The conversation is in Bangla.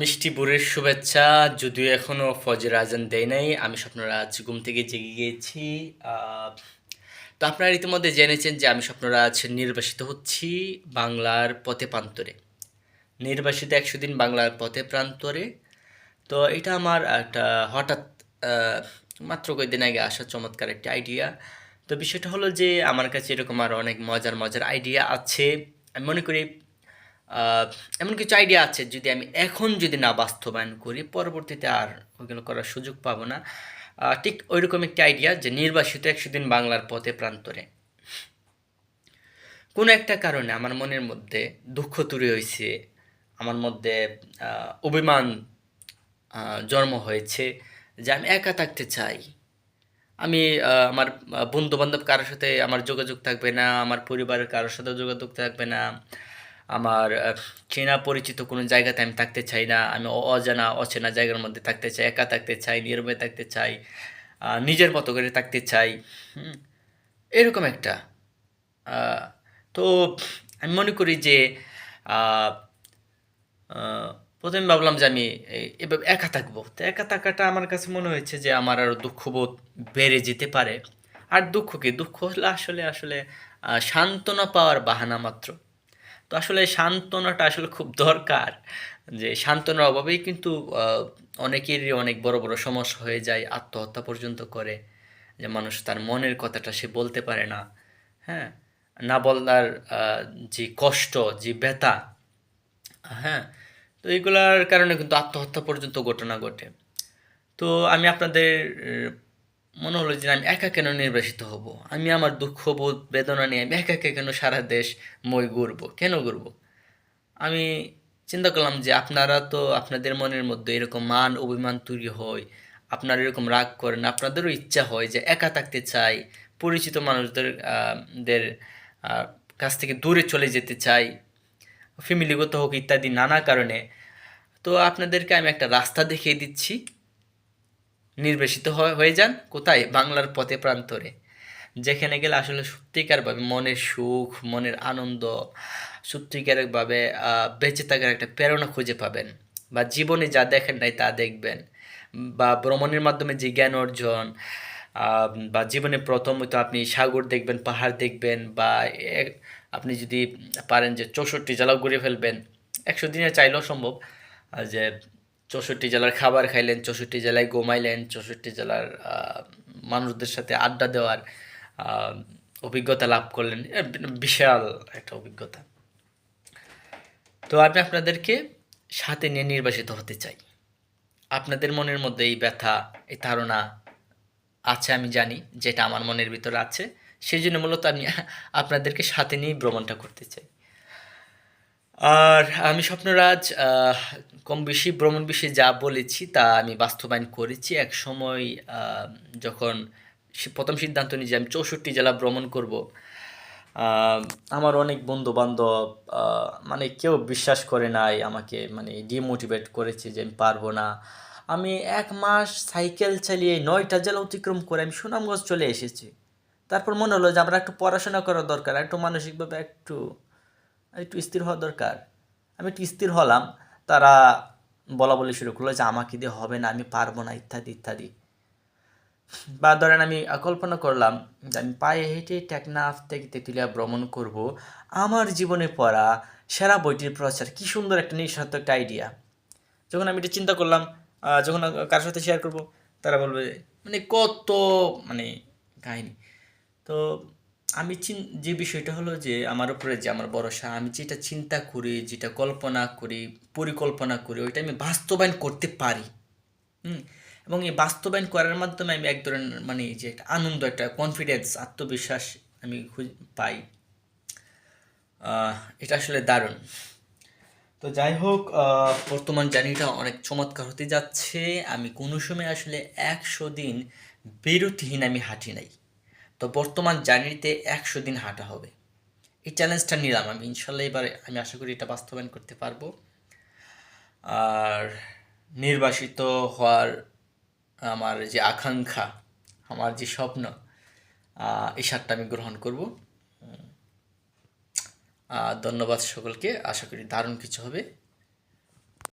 মিষ্টি বুড়ের শুভেচ্ছা। যদিও এখনও ফজর আজান দেয় নাই, আমি স্বপ্নরাজ ঘুম থেকে জেগে গিয়েছি। তো আপনারা ইতিমধ্যে জেনেছেন যে আমি স্বপ্নরাজ নির্বাসিত হচ্ছি বাংলার পথে প্রান্তরে। নির্বাসিত একশো দিন বাংলার পথে প্রান্তরে। তো এটা আমার একটা হঠাৎ মাত্র কয়েকদিন আগে আসা চমৎকার একটি আইডিয়া তো বিষয়টা হলো যে আমার কাছে এরকম আরও অনেক মজার মজার আইডিয়া আছে। আমি মনে করি এমন কিছু আইডিয়া আছে যদি আমি এখন যদি না বাস্তবায়ন করি, পরবর্তীতে আর ওইগুলো করার সুযোগ পাবো না। ঠিক ওইরকম একটি আইডিয়া যে নির্বাসিত একশো দিন বাংলার পথে প্রান্তরে। কোনো একটা কারণে আমার মনের মধ্যে দুঃখ তৈরি হয়েছে, আমার মধ্যে অভিমান জন্ম হয়েছে যে আমি একা থাকতে চাই। আমি আমার বন্ধু বান্ধব কারোর সাথে আমার যোগাযোগ থাকবে না, আমার পরিবারের কারোর সাথে যোগাযোগ থাকবে না আমার চেনা পরিচিত কোনো জায়গাতে আমি থাকতে চাই না, আমি অজানা, অচেনা জায়গার মধ্যে থাকতে চাই, একা থাকতে চাই, নীরবে থাকতে চাই নিজের মতো করে থাকতে চাই এরকম একটা তো আমি মনে করি যে প্রথমে ভাবলাম যে আমি এভাবে একা থাকব। তো একা থাকাটা আমার কাছে মনে হয়েছে যে আমার আরও দুঃখবোধ বেড়ে যেতে পারে। আর দুঃখ কি? দুঃখ হলে আসলে আসলে সান্ত্বনা পাওয়ার বাহানা মাত্র। তো আসলে সান্ত্বনাটা আসলে খুব দরকার, যে সান্ত্বনার অভাবেই কিন্তু অনেকেরই অনেক বড় বড় সমস্যা হয়ে যায়, আত্মহত্যা পর্যন্ত করে, যে মানুষ তার মনের কথাটা সে বলতে পারে না হ্যাঁ? না বলার যে কষ্ট, যে ব্যথা হ্যাঁ? তো এইগুলার কারণে কিন্তু আত্মহত্যা পর্যন্ত ঘটনা ঘটে। তো আমি আপনাদের মনে হলো যে আমি একা কেন নির্বাসিত হব? আমি আমার দুঃখ, বোধ, বেদনা নিয়ে আমি একা কেন সারা দেশ মই ঘুরবো? কেন ঘুরবো? আমি চিন্তা করলাম যে আপনারা তো আপনাদের মনের মধ্যে এরকম মান, অভিমান তৈরি হয়, আপনারা এরকম রাগ করেন, আপনাদেরও ইচ্ছা হয় যে একা থাকতে চাই, পরিচিত মানুষদের দের কাছ থেকে দূরে চলে যেতে চাই ফ্যামিলিগত হোক ইত্যাদি নানা কারণে। তো আপনাদেরকে আমি একটা রাস্তা দেখিয়ে দিচ্ছি। নির্বাসিত হয়ে যান, কোথায়? বাংলার পথে প্রান্তরে। যেখানে গেলে আসলে সত্যিকারভাবে মনের সুখ, মনের আনন্দ, সত্যিকারভাবে বেঁচে থাকার একটা প্রেরণা খুঁজে পাবেন বা জীবনে যা দেখেন নাই তা দেখবেন বা ভ্রমণের মাধ্যমে যে জ্ঞান অর্জন বা জীবনে প্রথম হয়তো আপনি সাগর দেখবেন, পাহাড় দেখবেন বা আপনি যদি পারেন যে চৌষট্টি জেলাও ঘুরে ফেলবেন, একশো দিনে চাইলেও সম্ভব যে চৌষট্টি জেলার খাবার খাইলেন, চৌষট্টি জেলায় ঘুমাইলেন, চৌষট্টি জেলার মানুষদের সাথে আড্ডা দেওয়ার অভিজ্ঞতা লাভ করলেন। বিশাল একটা অভিজ্ঞতা। তো আমি আপনাদেরকে সাথে নিয়ে নির্বাসিত হতে চাই। আপনাদের মনের মধ্যে এই ব্যথা, এই ধারণা আছে, আমি জানি, যেটা আমার মনের ভিতরে আছে। সেই জন্য মূলত আমি আপনাদেরকে সাথে নিয়ে ভ্রমণটা করতে চাই। আর আমি স্বপ্নরাজ কম বেশি ভ্রমণ বিষয়ে যা বলেছি তা আমি বাস্তবায়ন করেছি। এক সময় যখন প্রথম সিদ্ধান্ত নিই যে আমি চৌষট্টি জেলা ভ্রমণ করব আমার অনেক বন্ধু বান্ধব মানে কেউ বিশ্বাস করে নাই আমাকে মানে ডিমোটিভেট করেছে যে আমি পারব না। আমি এক মাস সাইকেল চালিয়ে নয়টা জেলা অতিক্রম করে আমি সুনামগঞ্জ চলে এসেছি। তারপর মনে হলো যে আমরা একটু পড়াশোনা করা দরকার, একটু মানসিকভাবে একটু একটু স্থির হওয়া দরকার। আমি একটু স্থির হলাম, তারা বলা বলি শুরু করল যে, আমাকে দিয়ে হবে না, আমি পারব না, ইত্যাদি ইত্যাদি। বা ধরেন আমি কল্পনা করলাম যে, আমি পায়ে হেঁটে টেকনাফ থেকে তেঁতুলিয়া ভ্রমণ করব। আমার জীবনে পড়া সেরা বইটির প্রচার, কি সুন্দর একটা নিঃস্বার্থ একটা আইডিয়া যখন আমি এটা চিন্তা করলাম যখন কার সাথে শেয়ার করব, তারা বলবে মানে কত মানে কাহিনী। তো আমি চিন, যে বিষয়টা হলো যে আমার উপরে যে আমার ভরসা, আমি যেটা চিন্তা করি, যেটা কল্পনা করি, পরিকল্পনা করি, ওইটা আমি বাস্তবায়ন করতে পারি। হুম? এবং এই বাস্তবায়ন করার মাধ্যমে আমি এক ধরনের মানে যে একটা আনন্দ, একটা কনফিডেন্স আত্মবিশ্বাস আমি পাই। এটা আসলে দারুণ। তো যাই হোক বর্তমান জার্নিটা অনেক চমৎকার হতে যাচ্ছে। আমি কোনো সময় আসলে একশো দিন বিরতিহীন আমি হাঁটি নাই। তো বর্তমান জার্নিতে একশো দিন হাঁটা হবে। এই চ্যালেঞ্জটা নিলাম আমি। ইনশাল্লাহ এবার আমি আশা করি এটা বাস্তবায়ন করতে পারব। আর নির্বাসিত হওয়ার আমার যে আকাঙ্ক্ষা, আমার যে স্বপ্ন এই সারটা আমি গ্রহণ করব। ধন্যবাদ সকলকে। আশা করি দারুণ কিছু হবে।